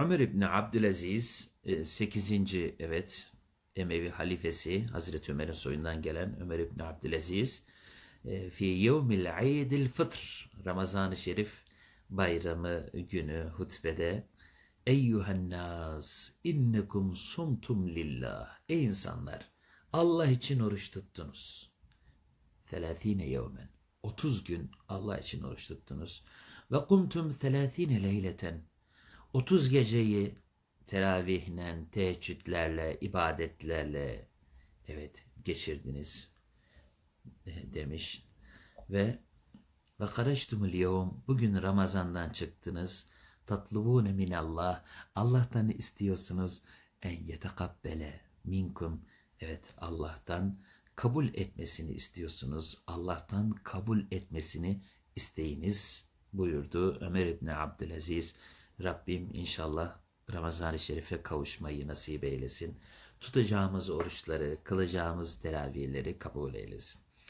Ömer İbni Abdülaziz 8. evet Emevi halifesi Hazreti Ömer'in soyundan gelen Ömer İbni Abdülaziz e, fi yevmil eidil fıtr Ramazan-ı Şerif bayramı günü hutbede Eyyühen nas innekum sumtum lillah Ey insanlar Allah için oruç tuttunuz. 30 yevmen 30 gün Allah için oruç tuttunuz. Ve kumtum 30 leyleten 30 geceyi teravihle, teheccüdlerle, ibadetlerle evet geçirdiniz e, demiş. Ve ve karaçtumul yevm bugün Ramazan'dan çıktınız. Tatlubune minallah Allah'tan istiyorsunuz en yetekabbele minkum evet Allah'tan kabul etmesini istiyorsunuz. Allah'tan kabul etmesini isteyiniz buyurdu Ömer İbni Abdülaziz. Rabbim inşallah Ramazan-ı Şerif'e kavuşmayı nasip eylesin. Tutacağımız oruçları, kılacağımız teravihleri kabul eylesin.